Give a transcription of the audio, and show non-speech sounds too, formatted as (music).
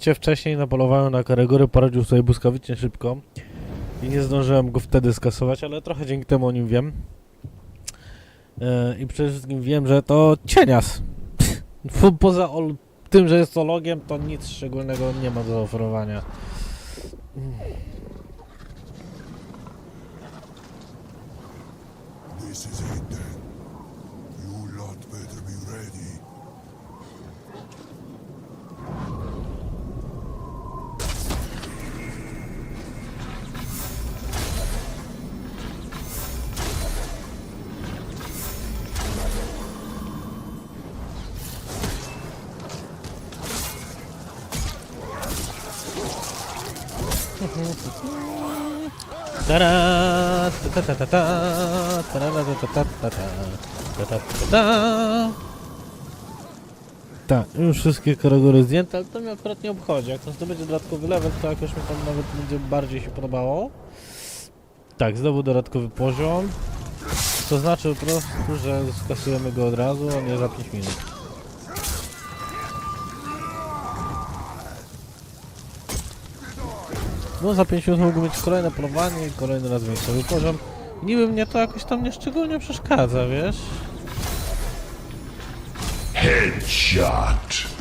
cię wcześniej napolowałem na Karegory, poradził sobie błyskawicznie szybko i nie zdążyłem go wtedy skasować, ale trochę dzięki temu o nim wiem. E, I przede wszystkim wiem, że to cienias. (laughs) Poza tym, że jest ologiem, to nic szczególnego nie ma do zaoferowania. This is it then. Tak, już wszystkie kategorie zdjęte, ale to mnie akurat nie obchodzi. Jak to zdobędzie dodatkowy level, to jakoś mi tam nawet będzie bardziej się podobało. Tak, znowu dodatkowy poziom. To znaczy po prostu, że skasujemy go od razu, a nie za 5 minut. No za 5 minut mogę mieć kolejne polowanie i kolejny raz większy poziom. Niby mnie to jakoś tam nieszczególnie przeszkadza, wiesz? Headshot.